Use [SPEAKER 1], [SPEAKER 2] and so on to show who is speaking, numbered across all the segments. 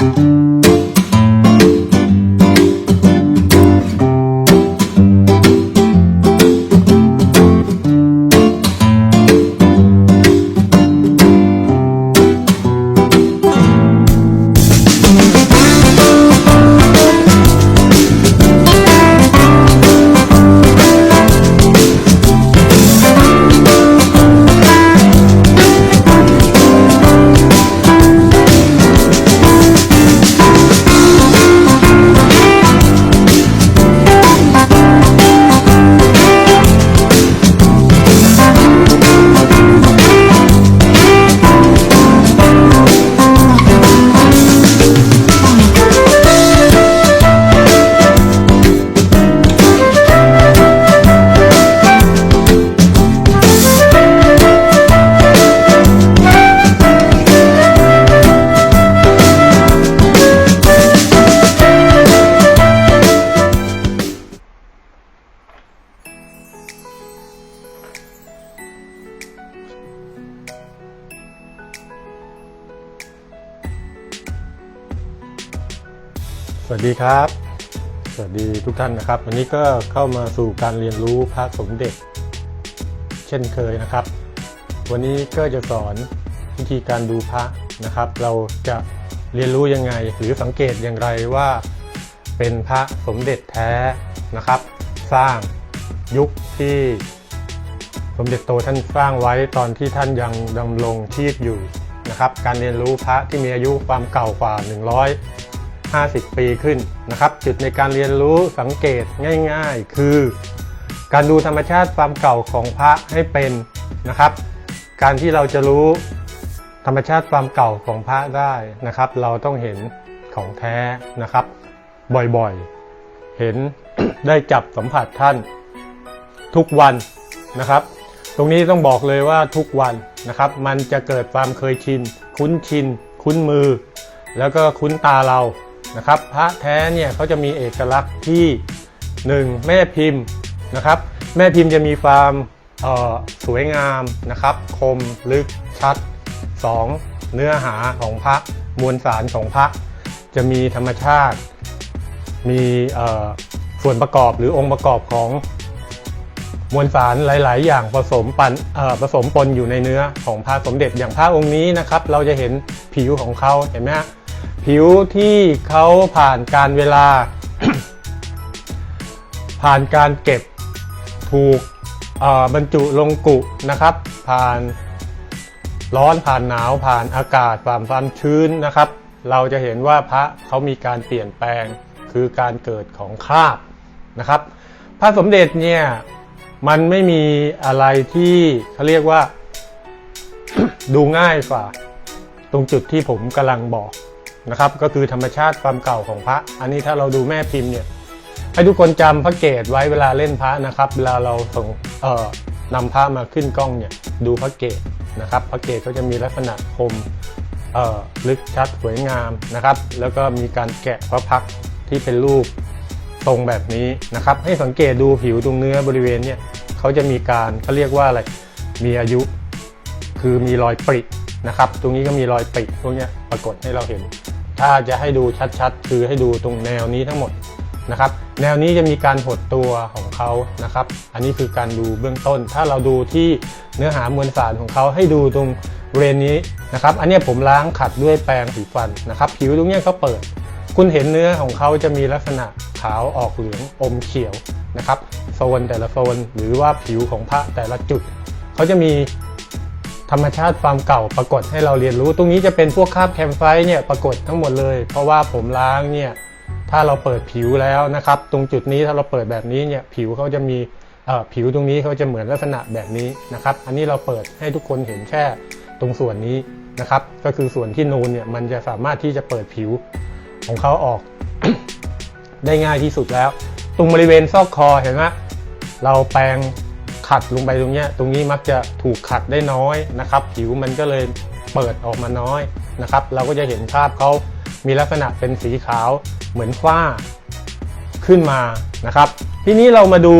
[SPEAKER 1] ส วัสดีครับ สวัสดีทุกท่านนะครับ วันนี้ก็เข้ามาสู่การเรียนรู้พระสมเด็จ เช่นเคยนะครับ วันนี้ก็จะสอนวิธีการดูพระนะครับ เราจะเรียนรู้ยังไง หรือสังเกตอย่างไรว่าเป็นพระสมเด็จแท้นะครับ สร้างยุคที่สมเด็จโตท่านสร้างไว้ตอนที่ท่านยังดำรงชีพอยู่นะครับ การเรียนรู้พระที่มีอายุความเก่ากว่า 100 50 ปีขึ้นนะครับ จุดในการเรียนรู้สังเกตง่ายๆ คือ การดูธรรมชาติความเก่าของพระให้เป็นนะครับ การที่เราจะรู้ธรรมชาติความเก่าของพระได้นะครับ เราต้องเห็นของแท้นะครับ บ่อยๆ เห็นได้จับสัมผัสท่านทุกวันนะครับ ตรงนี้ต้องบอกเลยว่าทุกวันนะครับ มันจะเกิดความเคยชิน คุ้นชิน คุ้นมือ แล้วก็คุ้นตาเรา นะครับ พระแท้เนี่ยเขาจะมีเอกลักษณ์ที่ 1. แม่พิมพ์นะครับ แม่พิมพ์จะมีความสวยงามนะครับ คมลึกชัด 2. เนื้อหาของพระมวลสารของพระจะมีธรรมชาติ มีส่วนประกอบหรือองค์ประกอบของมวลสารหลาย ๆ อย่างผสมปันผสมปนอยู่ในเนื้อของพระสมเด็จอย่างพระองค์นี้นะครับ เราจะเห็นผิวของเขาเห็นไหมฮะ ผิวที่เขาผ่านการเวลา ผ่านการเก็บถูกบรรจุลงกุนะครับ ผ่านร้อนผ่านหนาวผ่านอากาศผ่านความชื้นนะครับ เราจะเห็นว่าพระเขามีการเปลี่ยนแปลงคือการเกิดของคราบนะครับ พระสมเด็จเนี่ยมันไม่มีอะไรที่เขาเรียกว่าดูง่ายกว่า ตรงจุดที่ผมกำลังบอก นะครับ ก็คือธรรมชาติความเก่าของพระ อันนี้ถ้าเราดูแม่พิมพ์เนี่ยให้ทุกคนจำพระเกตไว้เวลาเล่นพระนะครับ เวลาเราส่งเอ่อนำพระมาขึ้นกล้องเนี่ยดูพระเกตนะครับพระเกตก็จะมีลักษณะคมเอ่อลึกชัดสวยงามนะครับ แล้วก็มีการแกะพระพักที่เป็นรูปตรงแบบนี้นะครับ ให้สังเกตดูผิวตรงเนื้อบริเวณเนี่ยเขาจะมีการเขาเรียกว่าอะไรมีอายุคือมีรอยปรินะครับ ตรงนี้ก็มีรอยปริพวกนี้ปรากฏให้เราเห็น ถ้าจะให้ดูชัดๆ คือให้ดูตรงแนวนี้ทั้งหมดนะครับ แนวนี้จะมีการหดตัวของเขานะครับ อันนี้คือการดูเบื้องต้น ถ้าเราดูที่เนื้อหามวลสารของเขาให้ดูตรงบริเวณนี้นะครับ อันนี้ผมล้างขัดด้วยแปรงสีฟันนะครับ ผิวตรงนี้เขาเปิด คุณเห็นเนื้อของเขาจะมีลักษณะขาวออกเหลืองอมเขียวนะครับ โซนแต่ละโซนหรือว่าผิวของพระแต่ละจุด เขาจะมี ธรรมชาติความเก่าปรากฏให้เราเรียนรู้ ตรงนี้จะเป็นพวกคราบแคมไฟเนี่ยปรากฏทั้งหมดเลย เพราะว่าผมล้างเนี่ยถ้าเราเปิดผิวแล้วนะครับ ตรงจุดนี้ถ้าเราเปิดแบบนี้เนี่ยผิวเขาจะมีผิวตรงนี้เขาจะเหมือนลักษณะแบบนี้นะครับ อันนี้เราเปิดให้ทุกคนเห็นแค่ตรงส่วนนี้นะครับ ก็คือส่วนที่นูนเนี่ยมันจะสามารถที่จะเปิดผิวของเขาออกได้ง่ายที่สุดแล้ว ตรงบริเวณซอกคอเห็นไหมเราแปรง ขัดลงไปตรงเนี้ยตรงนี้มักจะถูกขัดได้น้อยนะครับ ผิวมันก็เลยเปิดออกมาน้อยนะครับ เราก็จะเห็นภาพเขามีลักษณะเป็นสีขาวเหมือนฝ้าขึ้นมานะครับ ทีนี้เรามาดู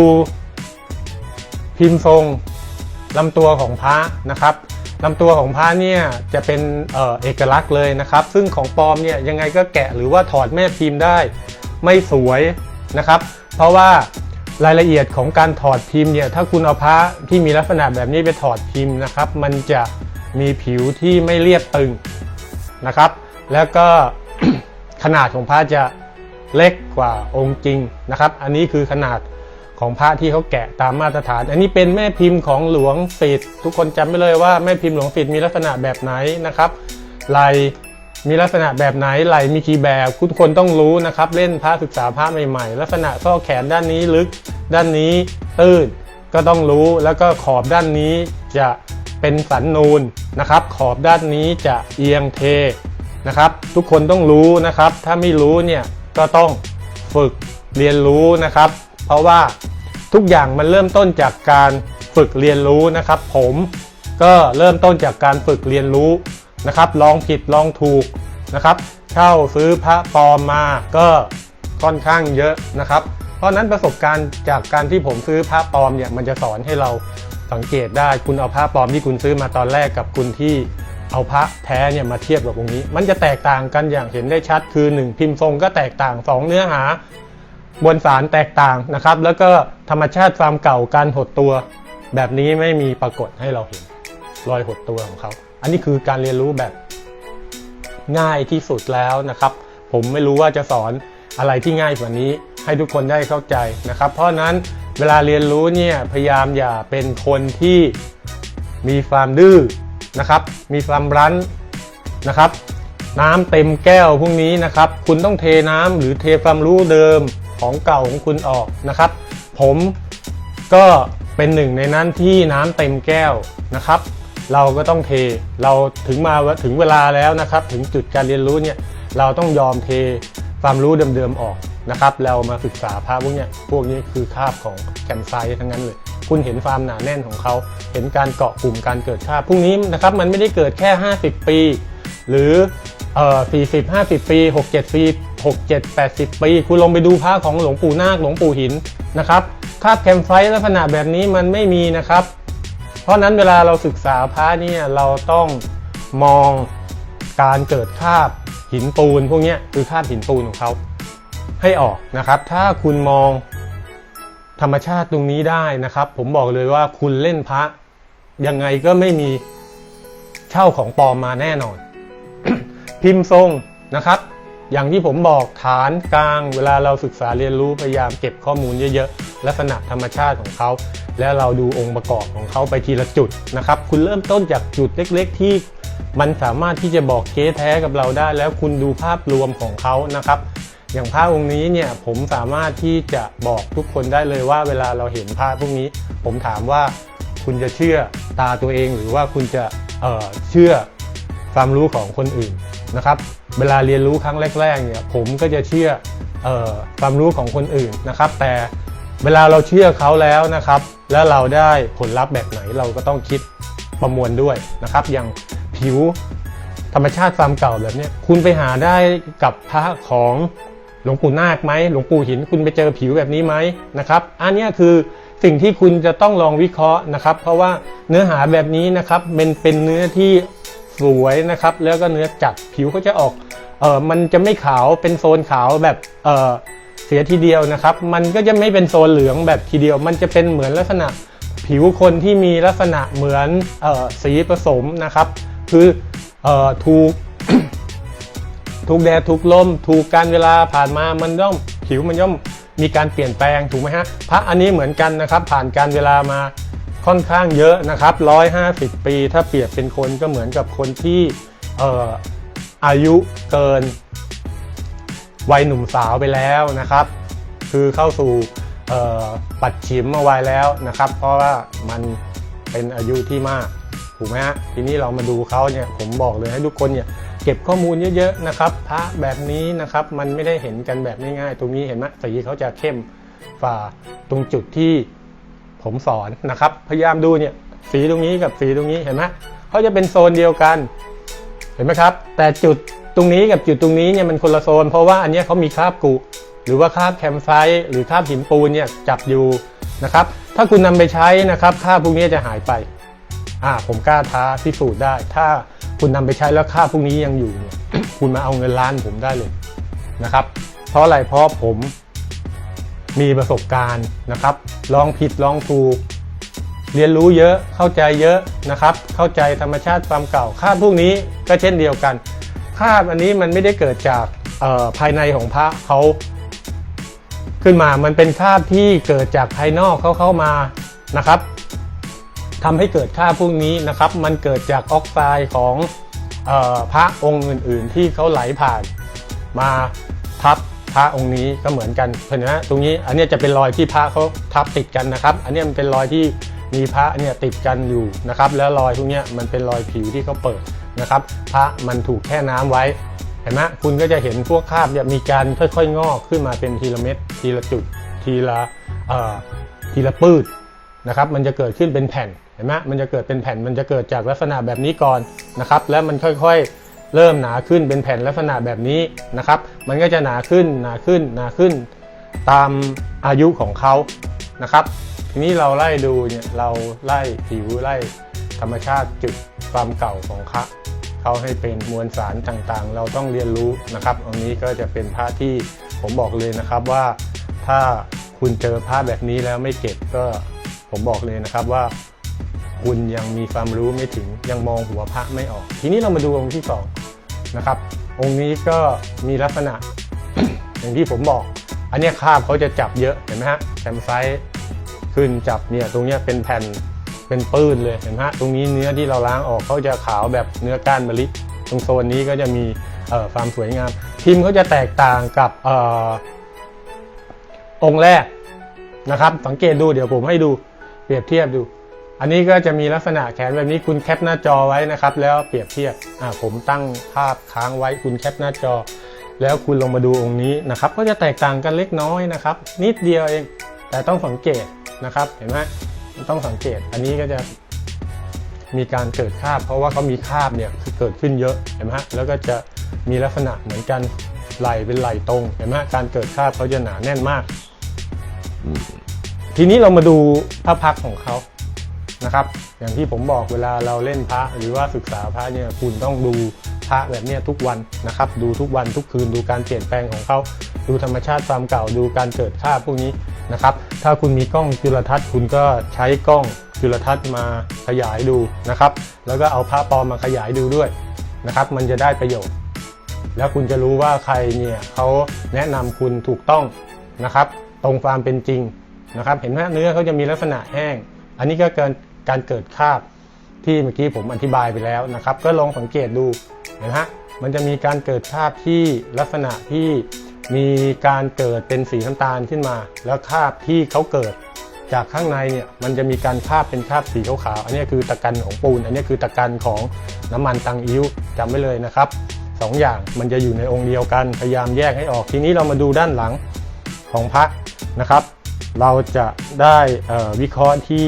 [SPEAKER 1] พิมพ์ทรงลำตัวของพระนะครับลำตัวของพระเนี่ยจะเป็นเออเอกลักษณ์เลยนะครับ ซึ่งของปลอมเนี่ยยังไงก็แกะหรือว่าถอดแม่พิมพ์ได้ไม่สวยนะครับ เพราะว่า รายละเอียดของการถอดพิมพ์เนี่ยถ้าคุณเอาพระที่มีลักษณะแบบนี้ไปถอดพิมพ์นะครับ มันจะมีผิวที่ไม่เรียบตึงนะครับ แล้วก็ขนาดของพระจะเล็กกว่าองค์จริงนะครับ อันนี้คือขนาดของพระที่เขาแกะตามมาตรฐาน อันนี้เป็นแม่พิมพ์ของหลวงศิษย์ทุกคนจำไว้เลยว่าแม่พิมพ์หลวงศิษย์มีลักษณะแบบไหนนะครับลาย มีลักษณะแบบไหนไหลมีกี่แบบทุกคนต้องรู้นะครับ เล่นพระศึกษาพระใหม่ๆ ลักษณะข้อแขนด้านนี้ลึก ด้านนี้ตื้นก็ต้องรู้แล้วก็ขอบด้านนี้จะเป็นสันนูนนะครับ ขอบด้านนี้จะเอียงเทนะครับ ทุกคนต้องรู้นะครับ ถ้าไม่รู้เนี่ยก็ต้องฝึกเรียนรู้นะครับ เพราะว่าทุกอย่างมันเริ่มต้นจากการฝึกเรียนรู้นะครับ ผมก็เริ่มต้นจากการฝึกเรียนรู้ นะครับ ลองผิดลองถูกนะครับ เช่าซื้อพระปลอมมาก็ค่อนข้างเยอะนะครับ เพราะนั้นประสบการณ์จากการที่ผมซื้อพระปลอมเนี่ยมันจะสอนให้เราสังเกตได้คุณเอาพระปลอมที่คุณซื้อมาตอนแรกกับคุณที่เอาพระแท้เนี่ยมาเทียบกับองค์นี้ มันจะแตกต่างกันอย่างเห็นได้ชัดคือ 1 พิมพ์ทรงก็แตกต่าง 2 เนื้อหาบนสารแตกต่างนะครับ แล้วก็ธรรมชาติความเก่าการหดตัว แบบนี้ไม่มีปรากฏให้เราเห็นรอยหดตัวของเขา อันนี้คือการเรียนรู้แบบง่ายที่สุดแล้วนะครับ ผมไม่รู้ว่าจะสอนอะไรที่ง่ายกว่านี้ ให้ทุกคนได้เข้าใจนะครับ เพราะนั้นเวลาเรียนรู้เนี่ยพยายามอย่าเป็นคนที่มีความดื้อนะครับ มีความรั้นนะครับ น้ำเต็มแก้วพวกนี้นะครับ คุณต้องเทน้ำหรือเทความรู้เดิมของเก่าของคุณออกนะครับ ผมก็เป็นหนึ่งในนั้นที่น้ำเต็มแก้วนะครับ เราก็ต้องเท เราถึงมาถึงเวลาแล้วนะครับ ถึงจุดการเรียนรู้เนี่ยเราต้องยอมเทความรู้เดิมๆออกนะครับ เรามาศึกษาพระพวกเนี้ยพวกนี้คือคาบของแกนไซทั้งนั้นเลย คุณเห็นความหนาแน่นของเขา เห็นการเกาะกลุ่มการเกิดคาบพวกนี้นะครับ มันไม่ได้เกิดแค่ 50 ปี หรือเอ่อ40 50 ปี 67 ปี 67 80 ปี คุณลองไปดูพระของหลวงปู่นาคหลวงปู่หินนะครับคาบแคมไฟลักษณะแบบนี้มันไม่มีนะครับ ราะนั้นเวลาเราศึกษาพระเนี่ยเราต้องมองการเกิดคาบหินปูนพวกนี้คือคาบหินปูนของเขาให้ออกนะครับ ถ้าคุณมองธรรมชาติตรงนี้ได้นะครับ ผมบอกเลยว่าคุณเล่นพระยังไงก็ไม่มีเช่าของปลอมมาแน่นอน พิมพ์ทรงนะครับ อย่างที่ผมบอกฐานกลาง เวลาเราศึกษาเรียนรู้พยายามเก็บข้อมูลเยอะๆ ลักษณะธรรมชาติของเขา แล้วเราดูองค์ประกอบของเขาไปทีละจุดนะครับ คุณเริ่มต้นจากจุดเล็กๆ ที่มันสามารถที่จะบอกเก๊แท้กับเราได้ แล้วคุณดูภาพรวมของเขานะครับ อย่างผ้าองค์นี้เนี่ยผมสามารถที่จะบอกทุกคนได้เลยว่า เวลาเราเห็นผ้าพพวกนี้ ผมถามว่าคุณจะเชื่อตาตัวเองหรือว่าคุณจะเเชื่อความรู้ของคนอื่น นะครับเวลาเรียนรู้ครั้งแรกๆเนี่ยผมก็จะเชื่อออความรู้ของคนอื่นนะครับ แต่เวลาเราเชื่อเขาแล้วนะครับ แล้วเราได้ผลลัพธ์แบบไหนเราก็ต้องคิดประมวลด้วยนะครับ อย่างผิวธรรมชาติความเก่าแบบนี้คุณไปหาได้กับพระของหลวงปู่นาคไหมหลวงปู่หินคุณไปเจอผิวแบบนี้ไหมนะครับ อันนี้คือสิ่งที่คุณจะต้องลองวิเคราะห์นะครับ เพราะว่าเนื้อหาแบบนี้นะครับเป็นเป็นเนื้อที่ สวยนะครับ แล้วก็เนื้อจัดผิวเขาจะออกเออมันจะไม่ขาวเป็นโซนขาวแบบเออเสียทีเดียวนะครับ มันก็จะไม่เป็นโซนเหลืองแบบทีเดียว มันจะเป็นเหมือนลักษณะ ผิวคนที่มีลักษณะเหมือนเออสีผสมนะครับ คือเออถูกถูกแดดถูกลม ถูกการเวลาผ่านมามันย่อมผิวมันย่อมมีการเปลี่ยนแปลงถูกไหมฮะพระอันนี้เหมือนกันนะครับ ผ่านการเวลามา ค่อนข้างเยอะนะครับ 150 ปี ถ้าเปรียบเป็นคนก็เหมือนกับคนที่เอ่ออายุเกินวัยหนุ่มสาวไปแล้วนะครับ คือเข้าสู่เอ่อปัดฉิมมาไวัยแล้วนะครับ เพราะว่ามันเป็นอายุที่มากถูกไหมฮะทีนี้เรามาดูเขาเนี่ยผมบอกเลยให้ทุกคนเนี่ยเก็บข้อมูลเยอะๆนะครับพระแบบนี้นะครับมันไม่ได้เห็นกันแบบง่ายๆตรงนี้เห็นไหมสีเขาจะเข้มฝ่าตรงจุดที่ ผมสอนนะครับ พยายามดูเนี่ยสีตรงนี้กับสีตรงนี้เห็นไหมเขาจะเป็นโซนเดียวกัน เห็นไหมครับ แต่จุดตรงนี้กับจุดตรงนี้เนี่ยมันคนละโซน เพราะว่าอันนี้เขามีคราบกุหรือว่าคราบแคมไซต์หรือคราบหินปูนเนี่ยจับอยู่นะครับ ถ้าคุณนำไปใช้นะครับคราบพวกนี้จะหายไปอ่าผมกล้าท้าพิสูจน์ได้ ถ้าคุณนำไปใช้แล้วค่าพวกนี้ยังอยู่เนี่ยคุณมาเอาเงินล้านผมได้เลยนะครับ เพราะอะไรเพราะผม มีประสบการณ์นะครับ ลองผิดลองถูก เรียนรู้เยอะเข้าใจเยอะนะครับ เข้าใจธรรมชาติความเก่าคาบพวกนี้ก็เช่นเดียวกันคาบอันนี้มันไม่ได้เกิดจากภายในของพระเขาขึ้นมามันเป็นคาบที่เกิดจากภายนอกเขาเข้ามานะครับทำให้เกิดคราบพวกนี้นะครับ มันเกิดจากออกไซด์ของออพระองค์อื่น ๆ ที่เขาไหลผ่านมาทับ พระองค์นี้ก็เหมือนกันเห็นไหมฮะตรงนี้อันนี้จะเป็นรอยที่พระเขาทับติดกันนะครับ อันนี้มันเป็นรอยที่มีพระเนี่ยติดกันอยู่นะครับ แล้วรอยพวกเนี้ยมันเป็นรอยผิวที่เขาเปิดนะครับ พระมันถูกแช่น้ำไว้เห็นไหมคุณก็จะเห็นพวกคราบเนี่ยมีการค่อยๆ งอกขึ้นมาเป็นทีละเม็ดทีละจุดทีละทีละปืดนะครับ มันจะเกิดขึ้นเป็นแผ่นเห็นไหมมันจะเกิดเป็นแผ่นมันจะเกิดจากลักษณะแบบนี้ก่อนนะครับ แล้วมันค่อยๆ เริ่มหนาขึ้นเป็นแผ่นลักษณะแบบนี้นะครับ มันก็จะหนาขึ้นหนาขึ้นหนาขึ้น ตามอายุของเขานะครับ ทีนี้เราไล่ดูเนี่ยเราไล่ผิวไล่ธรรมชาติจุดความเก่าของพระเขาให้เป็นมวลสารต่างๆ เราต้องเรียนรู้นะครับอันนี้ก็จะเป็นพระที่ผมบอกเลยนะครับว่าถ้าคุณเจอพระแบบนี้แล้วไม่เก็บก็ผมบอกเลยนะครับว่า คุณยังมีความรู้ไม่ถึงยังมองหัวพระไม่ออก ทีนี้เรามาดูองค์ที่สองนะครับ องค์นี้ก็มีลักษณะ อย่างที่ผมบอก อันนี้ยคาบเขาจะจับเยอะเห็นไหมฮะแคมไซต์ขึ้นจับเนี่ยตรงนี้เป็นแผ่นเป็นปื้นเลยเห็นไหมฮะตรงนี้เนื้อที่เราล้างออกเขาจะขาวแบบเนื้อก้านมะลิตรงโซนนี้ก็จะมีความสวยงาม พิมพ์เขาจะแตกต่างกับอองค์แรกนะครับ สังเกตดูเดี๋ยวผมให้ดูเปรียบเทียบดู อันนี้ก็จะมีลักษณะแขนแบบนี้คุณแคปหน้าจอไว้นะครับ แล้วเปรียบเทียบอ่าผมตั้งภาพค้างไว้คุณแคปหน้าจอ แล้วคุณลงมาดูองค์นี้นะครับ ก็จะแตกต่างกันเล็กน้อยนะครับ นิดเดียวเอง แต่ต้องสังเกตนะครับ เห็นไหมต้องสังเกต อันนี้ก็จะมีการเกิดคราบ เพราะว่าเขามีคราบเนี่ยคือเกิดขึ้นเยอะเห็นไหมฮะแล้วก็จะมีลักษณะเหมือนกันไหลเป็นไหลตรงเห็นไหมฮะการเกิดคราบเขาจะหนาแน่นมาก ทีนี้เรามาดูพระพักตร์ของเขา นะครับ อย่างที่ผมบอกเวลาเราเล่นพระหรือว่าศึกษาพระเนี่ยคุณต้องดูพระแบบเนี้ยทุกวันนะครับ ดูทุกวันทุกคืนดูการเปลี่ยนแปลงของเขาดูธรรมชาติความเก่าดูการเกิดค่าพวกนี้นะครับ ถ้าคุณมีกล้องจุลทรรศน์คุณก็ใช้กล้องจุลทรรศน์มาขยายดูนะครับ แล้วก็เอาพระปลอมมาขยายดูด้วยนะครับ มันจะได้ประโยชน์ แล้วคุณจะรู้ว่าใครเนี่ยเขาแนะนำคุณถูกต้องนะครับ ตรงความเป็นจริงนะครับ เห็นไหมเนื้อเขาจะมีลักษณะแห้ง อันนี้ก็เกิน การเกิดคาบที่เมื่อกี้ผมอธิบายไปแล้วนะครับ ก็ลองสังเกตดูนไหมฮะมันจะมีการเกิดคาบที่ลักษณะที่มีการเกิดเป็นสีน้ำตาลขึ้นมา แล้วคาบที่เขาเกิดจากข้างในเนี่ยมันจะมีการคาบเป็นคาบสีขาวๆอันนี้คือตะกันของปูน อันนี้คือตะกันของน้ำมันตังอิ้วจำไว้เลยนะครับสองอย่างมันจะอยู่ในองค์เดียวกันพยายามแยกให้ออกทีนี้เรามาดูด้านหลังของพระนะครับ เราจะได้วิเคราะห์ที่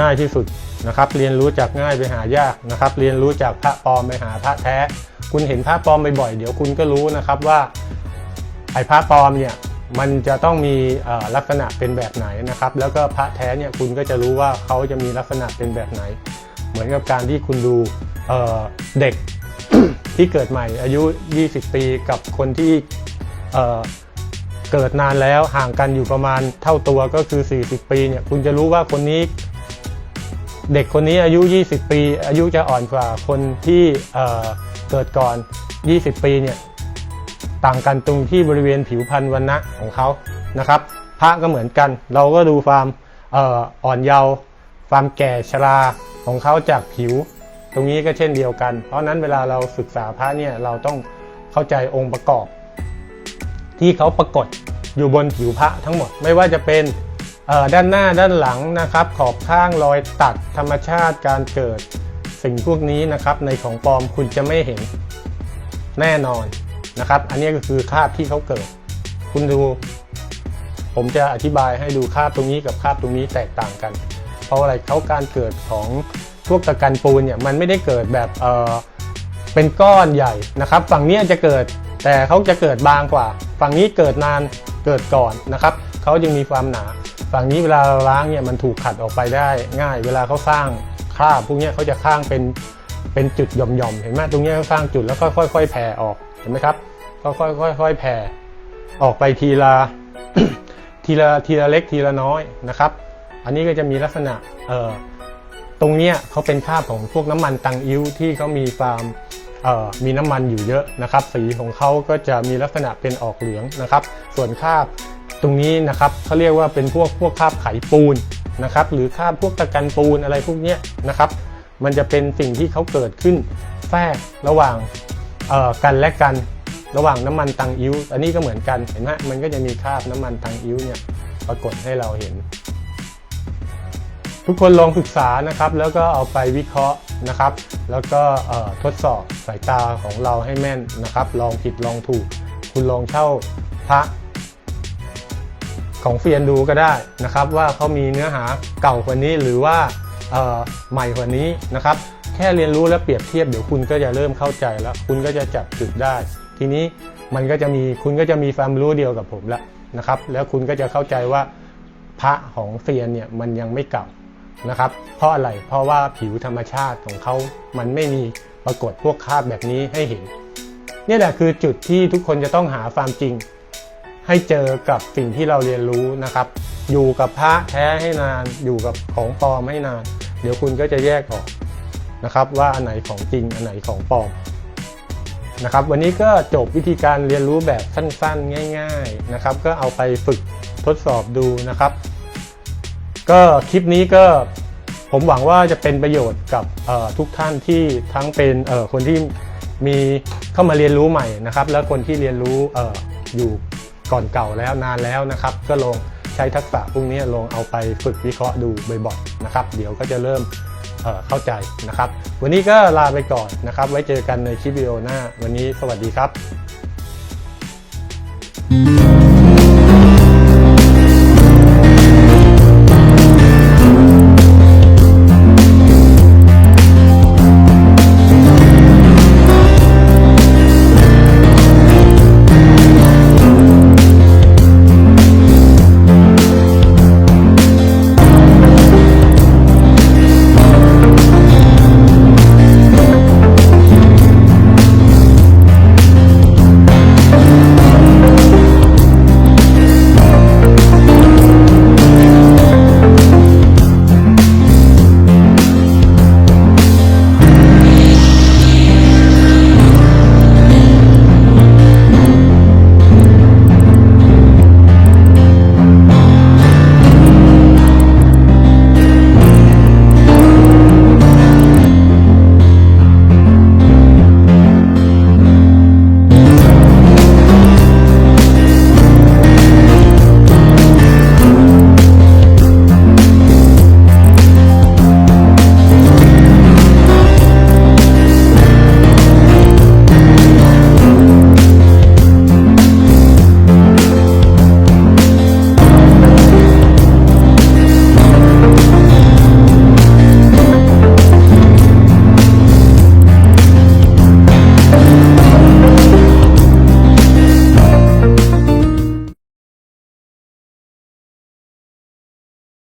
[SPEAKER 1] ง่ายที่สุดนะครับ เรียนรู้จากง่ายไปหายากนะครับ เรียนรู้จากพระปลอมไปหาพระแท้ คุณเห็นพระปลอมบ่อยๆเดี๋ยวคุณก็รู้นะครับว่าไอ้พระปลอมเนี่ยมันจะต้องมีลักษณะเป็นแบบไหนนะครับ แล้วก็พระแท้เนี่ยคุณก็จะรู้ว่าเขาจะมีลักษณะเป็นแบบไหน เหมือนกับการที่คุณดูเเด็กที่เกิดใหม่อายุ 20 ปีกับคนที่เเกิดนานแล้วห่างกันอยู่ประมาณเท่าตัวก็คือ 40 ปีเนี่ยคุณจะรู้ว่าคนนี้ เด็กคนนี้อายุ 20 ปี อายุจะอ่อนกว่าคนที่เเกิดก่อน 20 ปีเนี่ยต่างกันตรงที่บริเวณผิวพรรณวันนะของเขานะครับ พระก็เหมือนกัน เราก็ดูความอ่ออ่อนเยาว์ความแก่ชราของเขาจากผิว ตรงนี้ก็เช่นเดียวกัน เพราะนั้นเวลาเราศึกษาพระเนี่ยเราต้องเข้าใจองค์ประกอบ ที่เขาปรากฏอยู่บนผิวพระทั้งหมดไม่ว่าจะเป็น ด้านหน้าด้านหลังนะครับขอบข้างรอยตัดธรรมชาติการเกิด สิ่งพวกนี้นะครับในของปลอมคุณจะไม่เห็นแน่นอนนะครับ อันนี้ก็คือคาบที่เขาเกิด คุณดู ผมจะอธิบายให้ดูคาบตรงนี้กับคาบตรงนี้แตกต่างกัน เพราะอะไรเขาการเกิดของพวกตะกันปูนเนี่ยมันไม่ได้เกิดแบบเออเป็นก้อนใหญ่นะครับ ฝั่งนี้จะเกิดแต่เขาจะเกิดบางกว่า ฝั่งนี้เกิดนานเกิดก่อนนะครับเขาจึงมีความหนา ฝั่งนี้เวลาเราล้างเนี่ยมันถูกขัดออกไปได้ง่าย เวลาเขาสร้างคราบพวกเนี้ยเขาจะข้างเป็นเป็นจุดหย่อมๆเห็นไหมตรงเนี้ยเขาสร้างจุดแล้วค่อยๆแผ่ออกเห็นไหมครับก็ค่อยๆค่อยๆแผ่ออกไปทีละทีละทีละเล็กทีละน้อยนะครับ อันนี้ก็จะมีลักษณะเอ่อตรงเนี้ยเขาเป็นคราบของพวกน้ำมันตังอิ้วที่เขามีฟาร์มเอ่อมีน้ำมันอยู่เยอะนะครับ สีของเขาก็จะมีลักษณะเป็นออกเหลืองนะครับ ส่วนคราบ ตรงนี้นะครับเขาเรียกว่าเป็นพวกพวกคราบไขปูนนะครับหรือคราบพวกตะกันปูนอะไรพวกนี้นะครับ มันจะเป็นสิ่งที่เขาเกิดขึ้นแทรกระหว่างกันและกันระหว่างน้ำมันตังอิ้ว อันนี้ก็เหมือนกันเห็นไหมมันก็จะมีคราบน้ำมันตังอิ้วเนี่ยปรากฏให้เราเห็น ทุกคนลองศึกษานะครับ แล้วก็เอาไปวิเคราะห์นะครับ แล้วก็ทดสอบสายตาของเราให้แม่นนะครับ ลองผิดลองถูก คุณลองเช่าพระ ของเฟียนดูก็ได้นะครับว่าเขามีเนื้อหาเก่ากว่านี้หรือว่าใหม่กว่านี้นะครับแค่เรียนรู้และเปรียบเทียบเดี๋ยวคุณก็จะเริ่มเข้าใจแล้ว คุณก็จะจับจุดได้ ทีนี้มันก็จะมีคุณก็จะมีความรู้เดียวกับผมแล้วนะครับ แล้วคุณก็จะเข้าใจว่าพระของเฟียนเนี่ยมันยังไม่เก่านะครับ เพราะอะไรเพราะว่าผิวธรรมชาติของเขามันไม่มีปรากฏพวกคราบแบบนี้ให้เห็น นี่แหละคือจุดที่ทุกคนจะต้องหาความจริง ให้เจอกับสิ่งที่เราเรียนรู้นะครับ อยู่กับพระแท้ให้นาน อยู่กับของปลอมให้นาน เดี๋ยวคุณก็จะแยกออกนะครับว่าอันไหนของจริงอันไหนของปลอมนะครับวันนี้ก็จบวิธีการเรียนรู้แบบสั้นๆ ง่ายๆนะครับ ก็เอาไปฝึกทดสอบดูนะครับ ก็คลิปนี้ก็ผมหวังว่าจะเป็นประโยชน์กับทุกท่านที่ทั้งเป็นคนที่มีเข้ามาเรียนรู้ใหม่นะครับ แล้วคนที่เรียนรู้ออยู่ ก่อนเก่าแล้วนานแล้วนะครับ ก็ลองใช้ทักษะพวกนี้ลองเอาไปฝึกวิเคราะห์ดูบ่อยๆนะครับ เดี๋ยวก็จะเริ่มเเข้าใจนะครับ วันนี้ก็ลาไปก่อนนะครับ ไว้เจอกันในคลิปวิดีโอหน้า วันนี้สวัสดีครับ